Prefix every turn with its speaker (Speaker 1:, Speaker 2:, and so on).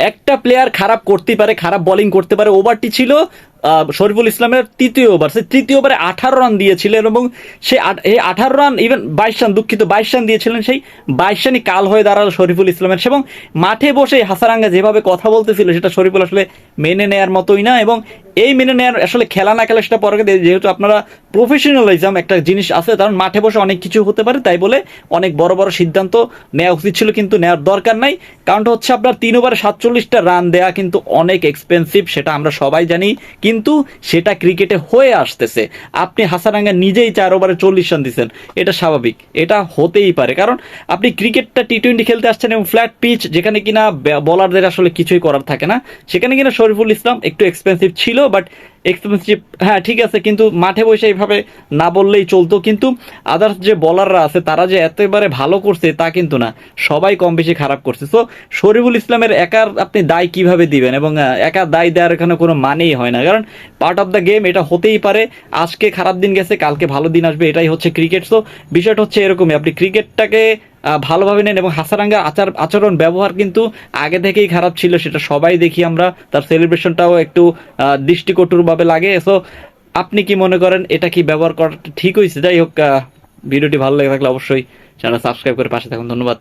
Speaker 1: একটা প্লেয়ার খারাপ করতে পারে খারাপ বলিং করতে পারে ওভারটি ছিল শরীফুল ইসলামের তৃতীয় ওভার, সে তৃতীয় ওভারে আঠারো রান দিয়েছিলেন এবং সে এই আঠারো রান ইভেন বাইশ রান, দুঃখিত, বাইশ রান দিয়েছিলেন সেই বাইশ রানই কাল হয়ে দাঁড়াল শরীফুল ইসলামের। এবং মাঠে বসে হাসারাঙ্গা যেভাবে কথা বলতেছিল, সেটা শরীফুল আসলে মেনে নেয়ার মতোই না এবং এই মেনে নেয়ার আসলে খেলা না খেলা সেটা পরে যেহেতু আপনারা প্রফেশনালিজম একটা জিনিস আছে, কারণ মাঠে বসে অনেক কিছু হতে পারে, তাই বলে অনেক বড় বড় সিদ্ধান্ত নেওয়া উচিত ছিল কিন্তু নেওয়ার দরকার নাই। কারণটা হচ্ছে আপনার তিন ওভারে সাতচল্লিশটা রান দেয়া কিন্তু অনেক এক্সপেন্সিভ সেটা আমরা সবাই জানি। কিন্তু সেটা ক্রিকেটে হয়ে আসতেছে। আপনি হাসারাঙ্গা নিজেই চার ওভারে চল্লিশ রান দিচ্ছেন এটা স্বাভাবিক। এটা হতেই পারে। কারণ আপনি ক্রিকেটটা টি টোয়েন্টি খেলতে আসছেন এবং ফ্ল্যাট পিচ যেখানে কিনা বলারদের আসলে কিছুই করার থাকে না, সেখানে কিনা শরীফুল ইসলাম একটু এক্সপেন্সিভ ছিল বাট এক্সপেন্সিভ হ্যাঁ ঠিক আছে, কিন্তু মাঠে বসে এইভাবে না বললেই চলতো। কিন্তু আদার্স যে বলাররা আছে, তারা যে একেবারে ভালো করছে, তা কিন্তু না। সবাই কম বেশি খারাপ করছে। সো শরীফুল ইসলামের একার আপনি দায় কীভাবে দিবেন? এবং একা দায় দেওয়ার এখানে কোনো মানেই হয় না। কারণ পার্ট অফ দ্য গেম এটা হতেই পারে। আজকে খারাপ দিন গেছে, কালকে ভালো দিন আসবে, এটাই হচ্ছে ক্রিকেট সো বিষয়টা হচ্ছে এরকমই। আপনি ক্রিকেটটাকে ভালোভাবে নেন এবং হাসারাঙ্গা আচার আচরণ, ব্যবহার কিন্তু আগে থেকেই খারাপ ছিল, সেটা সবাই দেখি আমরা। তার সেলিব্রেশনটাও একটু দৃষ্টিকটুরভাবে লাগে। সো আপনি কি মনে করেন, এটা কি ব্যবহার করা ঠিক হয়েছে? যাই হোক ভিডিওটি ভালো লেগে থাকলে অবশ্যই চ্যানেল সাবস্ক্রাইব করে পাশে থাকুন। ধন্যবাদ।